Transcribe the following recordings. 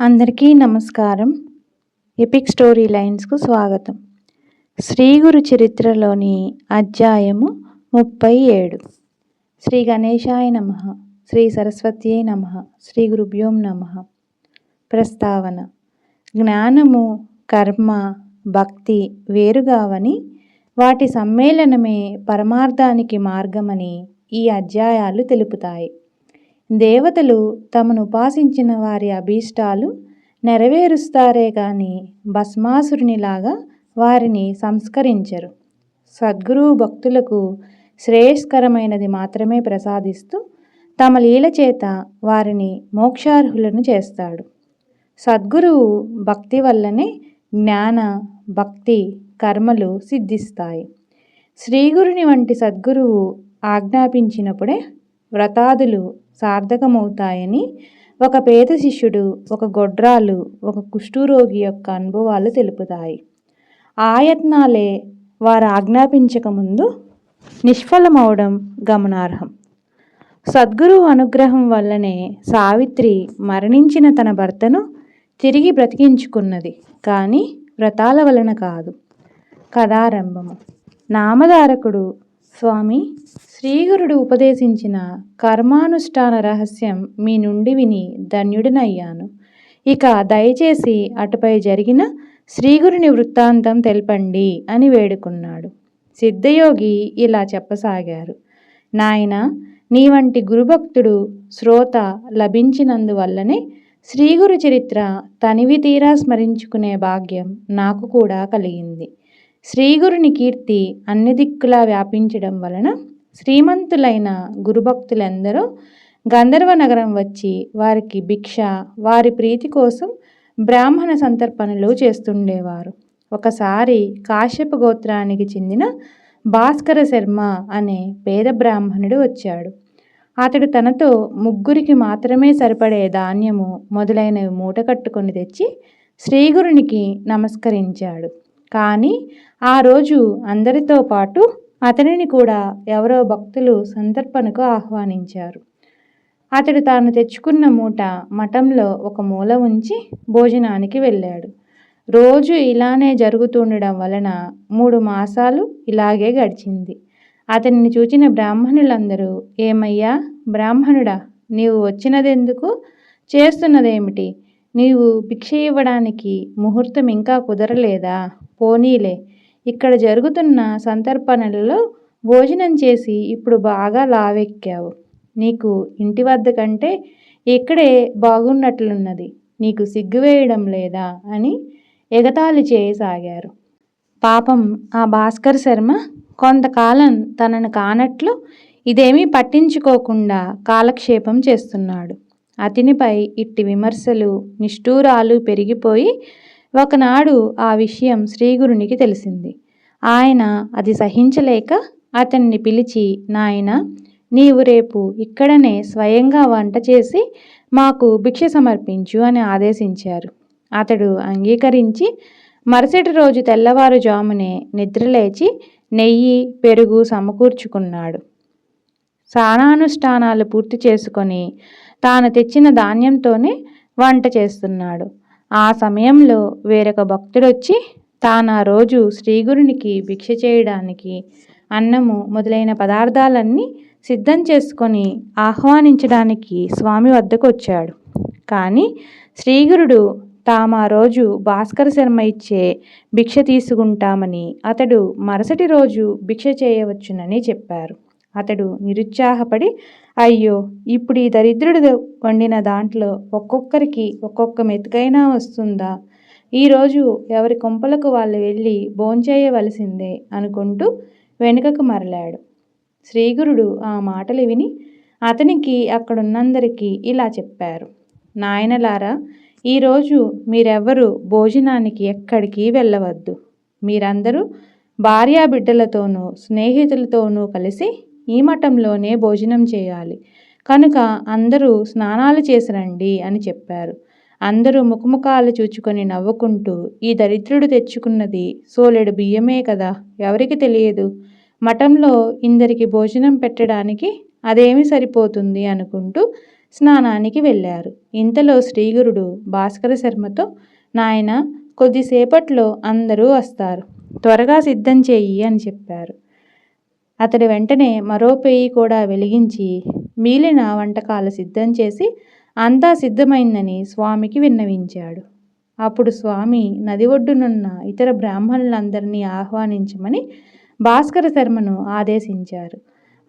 అందరికీ నమస్కారం. Epic story లైన్స్కు స్వాగతం. శ్రీ గురు చరిత్రలోని అధ్యాయము ముప్పై ఏడు. శ్రీ గణేశాయ నమ శ్రీ సరస్వత్యై నమ శ్రీ గురుభ్యోం నమ. ప్రస్తావన జ్ఞానము కర్మ భక్తి వేరుగావని వాటి సమ్మేళనమే పరమార్థానికి మార్గమని ఈ అధ్యాయాలు తెలుపుతాయి. దేవతలు తమను ఉపాసించిన వారి అభీష్టాలు నెరవేరుస్తారే కానీ భస్మాసురునిలాగా వారిని సంస్కరించరు. సద్గురువు భక్తులకు శ్రేయస్కరమైనది మాత్రమే ప్రసాదిస్తూ తమ లీల చేత వారిని మోక్షార్హులను చేస్తాడు. సద్గురువు భక్తి వల్లనే జ్ఞాన భక్తి కర్మలు సిద్ధిస్తాయి. శ్రీగురుని వంటి సద్గురువు ఆజ్ఞాపించినప్పుడే వ్రతాదులు సార్థకమవుతాయని ఒక పేద శిష్యుడు ఒక గొడ్రాలు ఒక కుష్ఠురోగి యొక్క అనుభవాలు తెలుపుతాయి. ఆయత్నాలే వారు ఆజ్ఞాపించకముందు నిష్ఫలమవడం గమనార్హం. సద్గురువు అనుగ్రహం వల్లనే సావిత్రి మరణించిన తన భర్తను తిరిగి బ్రతికించుకున్నది కానీ వ్రతాల వలన కాదు. కథారంభము. నామధారకుడు స్వామి శ్రీగురుడు ఉపదేశించిన కర్మానుష్ఠాన రహస్యం మీ నుండి విని ధన్యుడినయ్యాను. ఇక దయచేసి అటుపై జరిగిన శ్రీగురుని వృత్తాంతం తెలపండి అని వేడుకున్నాడు. సిద్ధయోగి ఇలా చెప్పసాగారు. నాయన నీ వంటి గురుభక్తుడు శ్రోత లభించినందువల్లనే శ్రీగురు చరిత్ర తనివి తీరా స్మరించుకునే భాగ్యం నాకు కూడా కలిగింది. శ్రీగురుని కీర్తి అన్ని దిక్కులా వ్యాపించడం వలన శ్రీమంతులైన గురుభక్తులందరూ గంధర్వ నగరం వచ్చి వారికి భిక్ష వారి ప్రీతి కోసం బ్రాహ్మణ సంతర్పణలు చేస్తుండేవారు. ఒకసారి కాశ్యప గోత్రానికి చెందిన భాస్కర శర్మ అనే పేద బ్రాహ్మణుడు వచ్చాడు. అతడు తనతో ముగ్గురికి మాత్రమే సరిపడే ధాన్యము మొదలైనవి మూట కట్టుకొని తెచ్చి శ్రీగురునికి నమస్కరించాడు. కానీ ఆ రోజు అందరితో పాటు అతనిని కూడా ఎవరో భక్తులు సందర్పణకు ఆహ్వానించారు. అతడు తాను తెచ్చుకున్న మూట మఠంలో ఒక మూల ఉంచి భోజనానికి వెళ్ళాడు. రోజు ఇలానే జరుగుతుండడం వలన మూడు మాసాలు ఇలాగే గడిచింది. అతనిని చూచిన బ్రాహ్మణులందరూ ఏమయ్యా బ్రాహ్మణుడా నీవు వచ్చినదెందుకు? చేస్తున్నదేమిటి? నీవు భిక్ష ఇవ్వడానికి ముహూర్తం ఇంకా కుదరలేదా? పోనీలే. ఇక్కడ జరుగుతున్న సంతర్పణలలో భోజనం చేసి ఇప్పుడు బాగా లావెక్కావు. నీకు ఇంటి వద్ద కంటే ఇక్కడే బాగున్నట్లున్నది. నీకు సిగ్గు వేయడం లేదా? అని ఎగతాళి చేయసాగారు. పాపం ఆ భాస్కర్ శర్మ కొంతకాలం తనను కానట్లు ఇదేమీ పట్టించుకోకుండా కాలక్షేపం చేస్తున్నాడు. అతనిపై ఇట్టి విమర్శలు నిష్ఠూరాలు పెరిగిపోయి ఒకనాడు ఆ విషయం శ్రీగురునికి తెలిసింది. ఆయన అది సహించలేక అతన్ని పిలిచి నాయన నీవు రేపు ఇక్కడనే స్వయంగా వంట చేసి మాకు భిక్ష సమర్పించు అని ఆదేశించారు. అతడు అంగీకరించి మరుసటి రోజు తెల్లవారుజామునే నిద్రలేచి నెయ్యి పెరుగు సమకూర్చుకున్నాడు. స్నానానుష్ఠానాలు పూర్తి చేసుకొని తాను తెచ్చిన ధాన్యంతోనే వంట చేస్తున్నాడు. ఆ సమయంలో వేరొక భక్తుడొచ్చి తాను ఆ రోజు శ్రీగురునికి భిక్ష చేయడానికి అన్నము మొదలైన పదార్థాలన్నీ సిద్ధం చేసుకొని ఆహ్వానించడానికి స్వామి వద్దకు వచ్చాడు కానీ శ్రీగురుడు తాము ఆ రోజు భాస్కర శర్మ ఇచ్చే భిక్ష తీసుకుంటామని అతడు మరుసటి రోజు భిక్ష చేయవచ్చునని చెప్పారు. అతడు నిరుత్సాహపడి అయ్యో ఇప్పుడు ఈ దరిద్రుడు వండిన దాంట్లో ఒక్కొక్కరికి ఒక్కొక్క మెతుకైనా వస్తుందా? ఈరోజు ఎవరి కొంపలకు వాళ్ళు వెళ్ళి భోంచేయవలసిందే అనుకుంటూ వెనుకకు మరలాడు. శ్రీగురుడు ఆ మాటలు విని అతనికి అక్కడున్నందరికీ ఇలా చెప్పారు. నాయనలారా ఈరోజు మీరెవ్వరూ భోజనానికి ఎక్కడికి వెళ్ళవద్దు. మీరందరూ భార్యాబిడ్డలతోనూ స్నేహితులతోనూ కలిసి ఈ మఠంలోనే భోజనం చేయాలి. కనుక అందరూ స్నానాలు చేసి రండి అని చెప్పారు. అందరూ ముఖముఖాలు చూచుకొని నవ్వుకుంటూ ఈ దరిద్రుడు తెచ్చుకున్నది సోలెడు బియ్యమే కదా ఎవరికి తెలియదు? మఠంలో ఇందరికి భోజనం పెట్టడానికి అదేమి సరిపోతుంది అనుకుంటూ స్నానానికి వెళ్ళారు. ఇంతలో శ్రీగురుడు భాస్కర శర్మతో నాయన కొద్దిసేపట్లో అందరూ వస్తారు. త్వరగా సిద్ధం చెయ్యి అని చెప్పారు. అతడు వెంటనే మరో పెయ్యి కూడా వెలిగించి మిగిలిన వంటకాలు సిద్ధం చేసి అంతా సిద్ధమైందని స్వామికి విన్నవించాడు. అప్పుడు స్వామి నది ఒడ్డునున్న ఇతర బ్రాహ్మణులందరినీ ఆహ్వానించమని భాస్కర శర్మను ఆదేశించారు.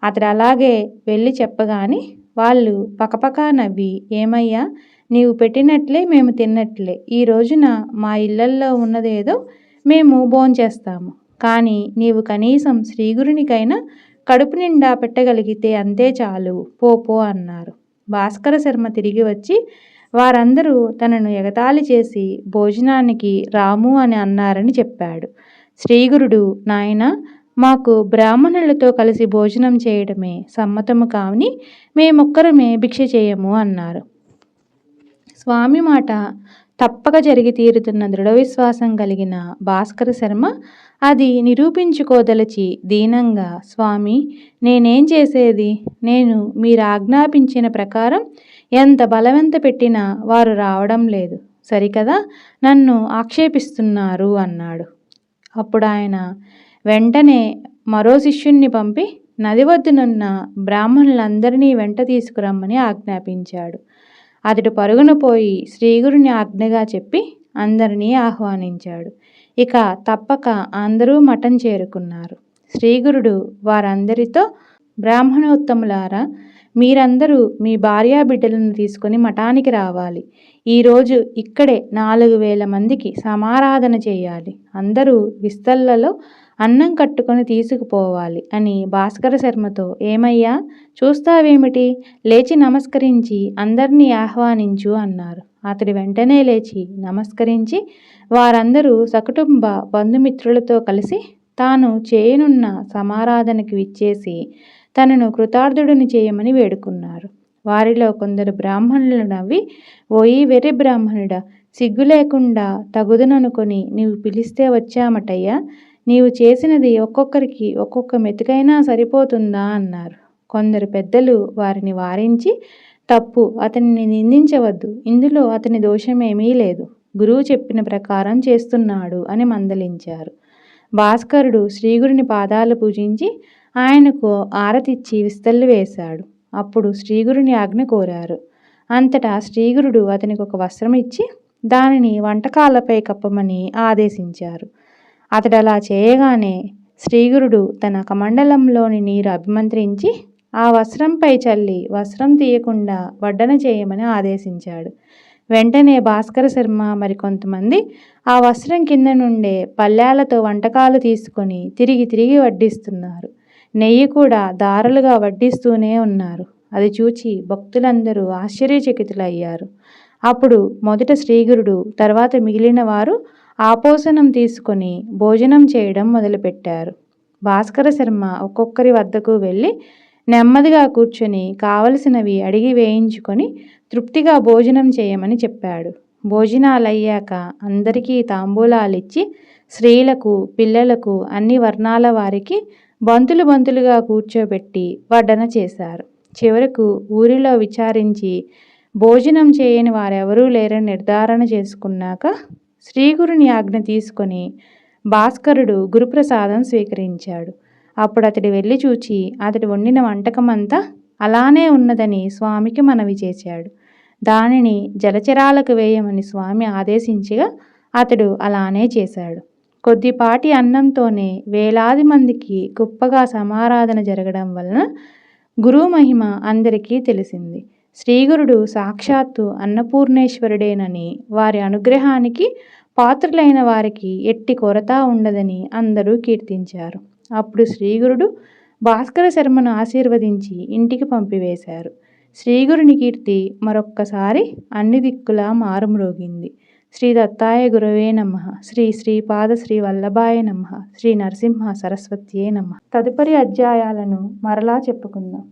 అతడు అలాగే వెళ్ళి చెప్పగాని వాళ్ళు పకపకా నవ్వి ఏమయ్యా నీవు పెట్టినట్లే మేము తిన్నట్లే. ఈ రోజున మా ఇళ్ళల్లో ఉన్నదేదో మేము భోంచేస్తాము. కానీ నీవు కనీసం శ్రీగురునికైనా కడుపు నిండా పెట్టగలిగితే అంతే చాలు. పోపో అన్నారు. భాస్కర శర్మ తిరిగి వచ్చి వారందరూ తనను ఎగతాళి చేసి భోజనానికి రాము అని అన్నారని చెప్పాడు. శ్రీగురుడు నాయన మాకు బ్రాహ్మణులతో కలిసి భోజనం చేయడమే సమ్మతము కావని మేమొక్కరమే భిక్ష చేయము అన్నారు. స్వామి మాట తప్పక జరిగి తీరుతున్న దృఢ విశ్వాసం కలిగిన భాస్కర శర్మ అది నిరూపించుకోదలచి దీనంగా స్వామి నేనేం చేసేది? నేను మీరు ఆజ్ఞాపించిన ప్రకారం ఎంత బలవంత పెట్టినా వారు రావడం లేదు. సరికదా? నన్ను ఆక్షేపిస్తున్నారు అన్నాడు. అప్పుడు ఆయన వెంటనే మరో శిష్యుణ్ణి పంపి నది వద్దనున్న బ్రాహ్మణులందరినీ వెంట తీసుకురమ్మని ఆజ్ఞాపించాడు. అతడు పరుగున పోయి శ్రీగురుని ఆజ్ఞగా చెప్పి అందరినీ ఆహ్వానించాడు. ఇక తప్పక అందరూ మఠం చేరుకున్నారు. శ్రీగురుడు వారందరితో బ్రాహ్మణోత్తములారా మీరందరూ మీ భార్యా బిడ్డలను తీసుకొని మఠానికి రావాలి. ఈరోజు ఇక్కడే నాలుగు వేల మందికి సమారాధన చేయాలి. అందరూ విస్తళ్ళలో అన్నం కట్టుకొని తీసుకుపోవాలి అని భాస్కర శర్మతో ఏమయ్యా చూస్తావేమిటి? లేచి నమస్కరించి అందరినీ ఆహ్వానించు అన్నారు. అతడి వెంటనే లేచి నమస్కరించి వారందరూ సకుటుంబ బంధుమిత్రులతో కలిసి తాను చేయనున్న సమారాధనకి విచ్చేసి తనను కృతార్థుడిని చేయమని వేడుకున్నారు. వారిలో కొందరు బ్రాహ్మణులు నవ్వి ఓయి వెర్రి బ్రాహ్మణుడా సిగ్గు లేకుండా తగుదననుకొని నీవు పిలిస్తే వచ్చామటయ్యా? నీవు చేసినది ఒక్కొక్కరికి ఒక్కొక్క మెతుకైనా సరిపోతుందా అన్నారు. కొందరు పెద్దలు వారిని వారించి తప్పు అతనిని నిందించవద్దు ఇందులో అతని దోషమేమీ లేదు గురువు చెప్పిన ప్రకారం చేస్తున్నాడు అని మందలించారు. భాస్కరుడు శ్రీగురుని పాదాలు పూజించి ఆయనకు ఆరతిచ్చి విస్తళ్ళు వేశాడు. అప్పుడు శ్రీగురుని ఆజ్ఞ కోరారు. అంతటా శ్రీగురుడు అతనికి ఒక వస్త్రం ఇచ్చి దానిని వంటకాలపై కప్పమని ఆదేశించారు. అతడు అలా చేయగానే శ్రీగురుడు తన కమండలంలోని నీరు అభిమంత్రించి ఆ వస్త్రంపై చల్లి వస్త్రం తీయకుండా వడ్డన చేయమని ఆదేశించాడు. వెంటనే భాస్కర శర్మ మరికొంతమంది ఆ వస్త్రం కింద నుండే పల్లాలతో వంటకాలు తీసుకొని తిరిగి తిరిగి వడ్డిస్తున్నారు. నెయ్యి కూడా దారులుగా వడ్డిస్తూనే ఉన్నారు. అది చూచి భక్తులందరూ ఆశ్చర్యచకితులయ్యారు. అప్పుడు మొదట శ్రీగురుడు తర్వాత మిగిలిన వారు ఆపోసనం తీసుకొని భోజనం చేయడం మొదలుపెట్టారు. భాస్కర శర్మ ఒక్కొక్కరి వద్దకు వెళ్ళి నెమ్మదిగా కూర్చొని కావలసినవి అడిగి వేయించుకొని తృప్తిగా భోజనం చేయమని చెప్పాడు. భోజనాలయ్యాక అందరికీ తాంబూలాలిచ్చి స్త్రీలకు పిల్లలకు అన్ని వర్ణాల వారికి బంతులు బంతులుగా కూర్చోబెట్టి వడ్డన చేశారు. చివరకు ఊరిలో విచారించి భోజనం చేయని వారెవరూ లేరని నిర్ధారణ చేసుకున్నాక శ్రీగురుని ఆజ్ఞ తీసుకొని భాస్కరుడు గురుప్రసాదం స్వీకరించాడు. అప్పుడు అతడు వెళ్ళి చూచి అతడు వండిన వంటకమంతా అలానే ఉన్నదని స్వామికి మనవి చేశాడు. దానిని జలచరాలకు వేయమని స్వామి ఆదేశించగా అతడు అలానే చేశాడు. కొద్దిపాటి అన్నంతోనే వేలాది మందికి గొప్పగా సమారాధన జరగడం వలన గురువు మహిమ అందరికీ తెలిసింది. శ్రీగురుడు సాక్షాత్తు అన్నపూర్ణేశ్వరుడేనని వారి అనుగ్రహానికి పాత్రులైన వారికి ఎట్టి కొరత ఉండదని అందరూ కీర్తించారు. అప్పుడు శ్రీగురుడు భాస్కర శర్మను ఆశీర్వదించి ఇంటికి పంపివేశారు. శ్రీగురుని కీర్తి మరొక్కసారి అన్ని దిక్కులా మారుమ్రోగింది. శ్రీ దత్తాయ గురవే నమ శ్రీ శ్రీపాద శ్రీ వల్లభాయ నమ శ్రీ నరసింహ సరస్వత్యే నమ. తదుపరి అధ్యాయాలను మరలా చెప్పుకుందాం.